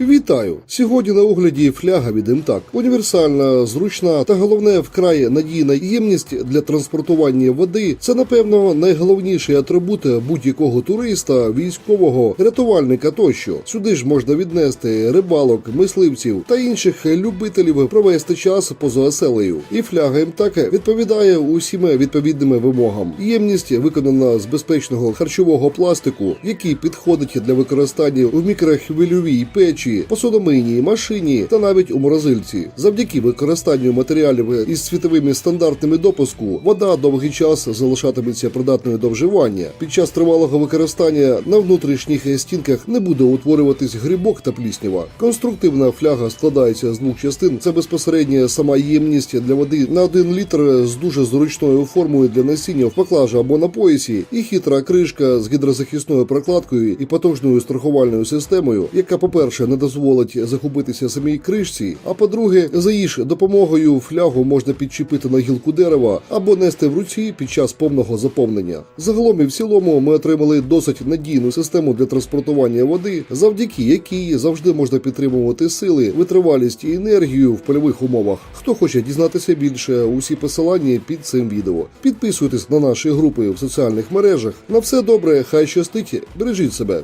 Вітаю! Сьогодні на огляді фляга від МТАК. Універсальна, зручна та головне вкрай надійна ємність для транспортування води. Це напевно найголовніший атрибут будь-якого туриста, військового, рятувальника тощо. Сюди ж можна віднести рибалок, мисливців та інших любителів провести час поза оселею. І фляга МТАК відповідає усім відповідним вимогам. Ємність виконана з безпечного харчового пластику, який підходить для використання в мікрохвильовій печі, посудомийній машині та навіть у морозильці. Завдяки використанню матеріалів із світовими стандартами допуску, вода довгий час залишатиметься придатною до вживання. Під час тривалого використання на внутрішніх стінках не буде утворюватись грибок та пліснява. Конструктивна фляга складається з двох частин. Це безпосередньо сама ємність для води на 1 літр з дуже зручною формою для носіння в поклажі або на поясі, і хитра кришка з гідрозахисною прокладкою і потужною страхувальною системою, яка, по-перше, не дозволить загубитися самій кришці. А по-друге, за її допомогою флягу можна підчепити на гілку дерева або нести в руці під час повного заповнення. Загалом і в цілому ми отримали досить надійну систему для транспортування води, завдяки якій завжди можна підтримувати сили, витривалість і енергію в польових умовах. Хто хоче дізнатися більше, усі посилання під цим відео. Підписуйтесь на наші групи в соціальних мережах. На все добре, хай щастить, бережіть себе.